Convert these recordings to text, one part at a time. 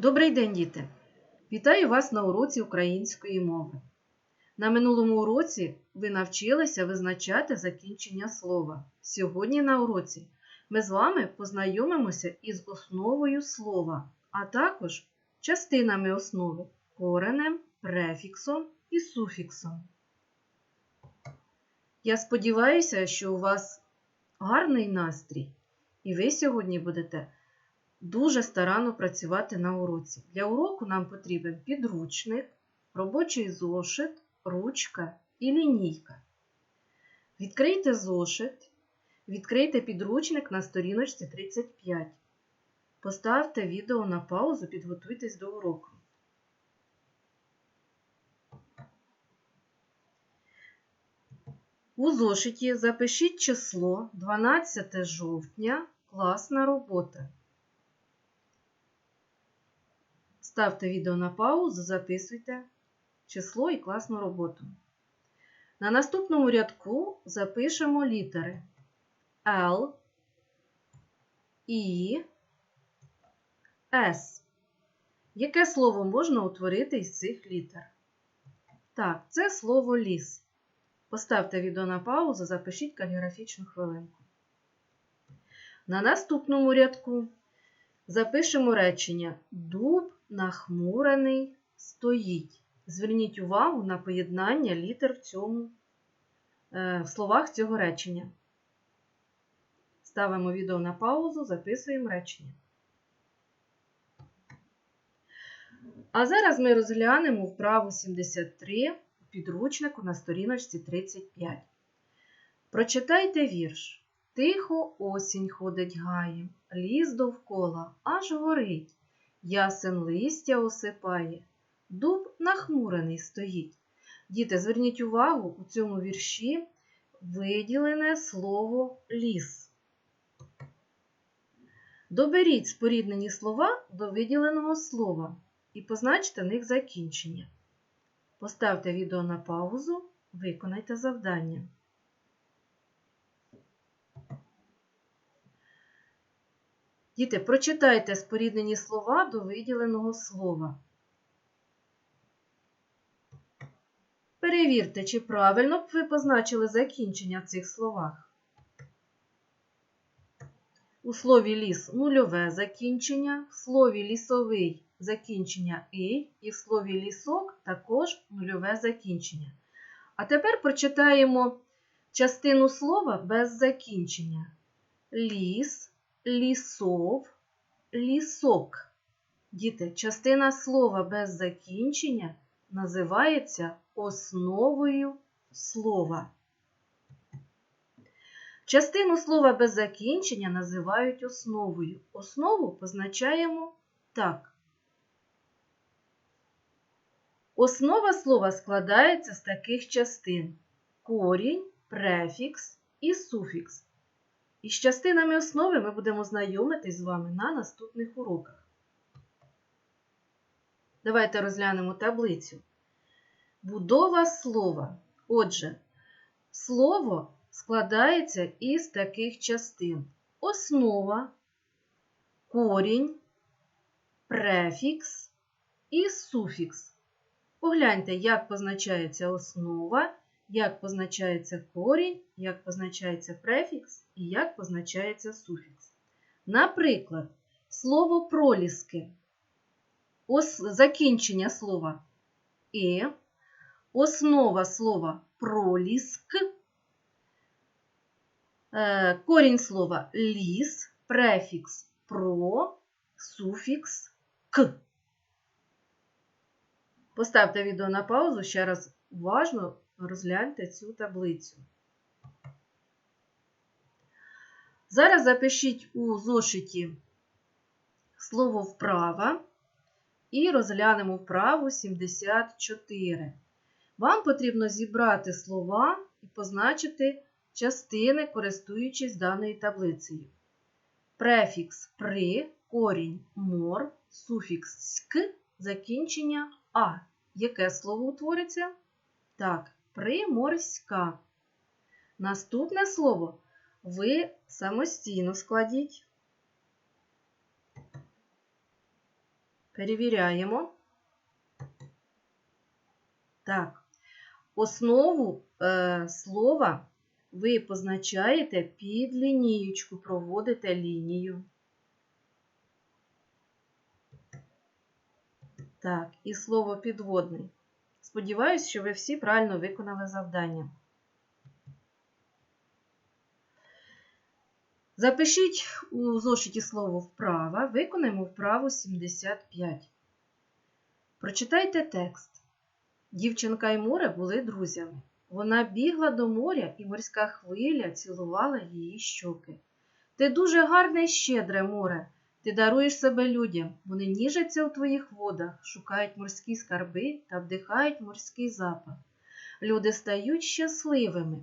Добрий день, діти! Вітаю вас на уроці української мови. На минулому уроці ви навчилися визначати закінчення слова. Сьогодні на уроці ми з вами познайомимося із основою слова, а також частинами основи коренем, префіксом і суфіксом. Я сподіваюся, що у вас гарний настрій, і ви сьогодні будете дуже старанно працювати на уроці. Для уроку нам потрібен підручник, робочий зошит, ручка і лінійка. Відкрийте зошит, відкрийте підручник на сторіночці 35. Поставте відео на паузу, підготуйтесь до уроку. У зошиті запишіть число 12 жовтня, класна робота. Ставте відео на паузу, записуйте число і класну роботу. На наступному рядку запишемо літери L, І, С. Яке слово можна утворити із цих літер? Так, це слово ліс. Поставте відео на паузу, запишіть каліграфічну хвилинку. На наступному рядку запишемо речення Дуб нахмурений стоїть. Зверніть увагу на поєднання літер в, цьому, е, в словах цього речення. Ставимо відео на паузу, записуємо речення. А зараз ми розглянемо вправу 73 у підручнику на сторіночці 35. Прочитайте вірш. Тихо осінь ходить гаєм, ліс довкола аж горить. Ясен листя осипає, дуб нахмурений стоїть. Діти, зверніть увагу, у цьому вірші виділене слово ліс. Доберіть споріднені слова до виділеного слова і позначте них закінчення. Поставте відео на паузу, виконайте завдання. Діти, прочитайте споріднені слова до виділеного слова. Перевірте, чи правильно б ви позначили закінчення в цих словах. У слові ліс нульове закінчення, в слові лісовий закінчення «ий» і в слові лісок також нульове закінчення. А тепер прочитаємо частину слова без закінчення. Ліс, лісов, лісок. Діти, частина слова без закінчення називається основою слова. Частину слова без закінчення називають основою. Основу позначаємо так. Основа слова складається з таких частин: корінь, префікс і суфікс. Із частинами основи ми будемо знайомитись з вами на наступних уроках. Давайте розглянемо таблицю. Будова слова. Отже, слово складається із таких частин: основа, корінь, префікс і суфікс. Погляньте, як позначається основа, як позначається корінь, як позначається префікс і як позначається суфікс. Наприклад, слово проліски. Ос... Закінчення слова «е», основа слова проліск, е, корінь слова ліс, префікс про, суфікс к. Поставте відео на паузу, ще раз уважно розгляньте цю таблицю. Зараз запишіть у зошиті слово вправа і розглянемо вправу 74. Вам потрібно зібрати слова і позначити частини, користуючись даною таблицею. Префікс при, корінь мор, суфікс ськ, закінчення а. Яке слово утвориться? Так, приморська. Наступне слово ви самостійно складіть. Перевіряємо. Так. Основу е, слова ви позначаєте під лінієчку, проводите лінію. Так, і слово підводний. Сподіваюсь, що ви всі правильно виконали завдання. Запишіть у зошиті слово вправа, виконаємо вправу 75. Прочитайте текст. Дівчинка і море були друзями. Вона бігла до моря, і морська хвиля цілувала її щоки. Ти дуже гарне і щедре море. Ти даруєш себе людям. Вони ніжаться у твоїх водах, шукають морські скарби та вдихають морський запах. Люди стають щасливими.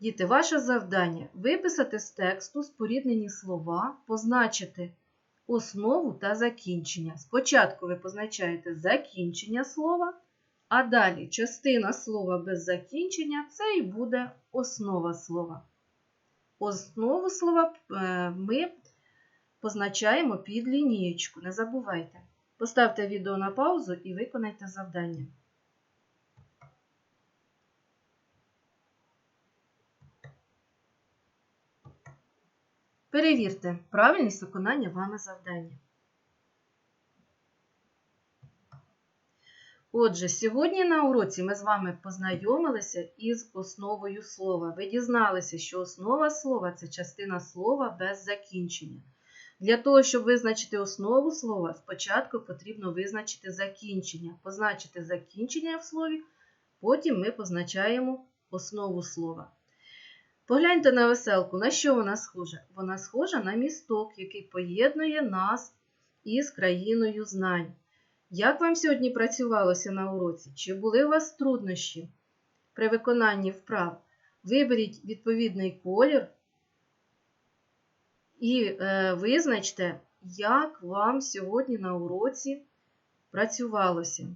Діти, ваше завдання виписати з тексту споріднені слова, позначити основу та закінчення. Спочатку ви позначаєте закінчення слова, а далі частина слова без закінчення це і буде основа слова. Основу слова е, ми позначаємо під лінієчку. Не забувайте. Поставте відео на паузу і виконайте завдання. Перевірте правильність виконання вами завдання. Отже, сьогодні на уроці ми з вами познайомилися із основою слова. Ви дізналися, що основа слова це частина слова без закінчення. Для того, щоб визначити основу слова, спочатку потрібно визначити закінчення. Позначити закінчення в слові, потім ми позначаємо основу слова. Погляньте на веселку, на що вона схожа? Вона схожа на місток, який поєднує нас із країною знань. Як вам сьогодні працювалося на уроці? Чи були у вас труднощі при виконанні вправ? Виберіть відповідний колір і е, визначте, як вам сьогодні на уроці працювалося.